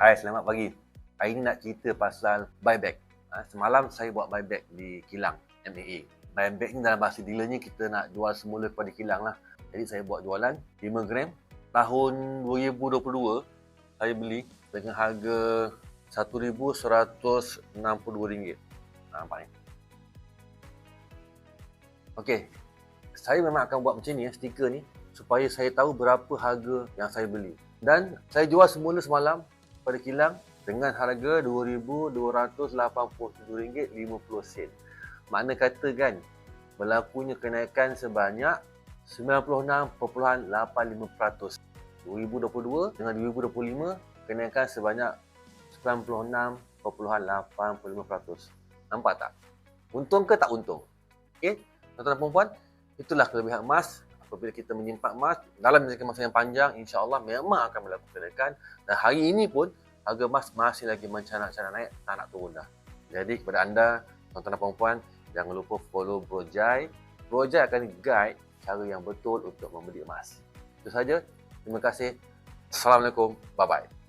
Hai, selamat pagi. Hari ni nak cerita pasal buyback. Ha, semalam saya buat buyback di Kilang, MAA. Buyback ni dalam bahasa dealernya kita nak jual semula kepada Kilang lah. Jadi saya buat jualan 5 gram. Tahun 2022, saya beli dengan harga RM1,162. Ha, nampak ni. Okey, saya memang akan buat macam ni ya, stiker ni supaya saya tahu berapa harga yang saya beli. Dan saya jual semula semalam pada kilang dengan harga RM2,287.50. Makna kata kan, berlakunya kenaikan sebanyak 96.85%. 2022 dengan 2025 kenaikan sebanyak 96.85%. Nampak tak? Untung ke tak untung? Okey, tuan-tuan dan puan itulah kelebihan emas apabila kita menyimpan emas dalam jangka masa yang panjang insya-Allah memang akan berlaku kenaikan dan hari ini pun harga emas masih lagi mencanak-canak naik tak nak turun dah. Jadi kepada anda tuan-tuan dan puan jangan lupa follow Bro Jai. Bro Jai akan guide cara yang betul untuk membeli emas. Itu saja. Terima kasih. Assalamualaikum. Bye bye.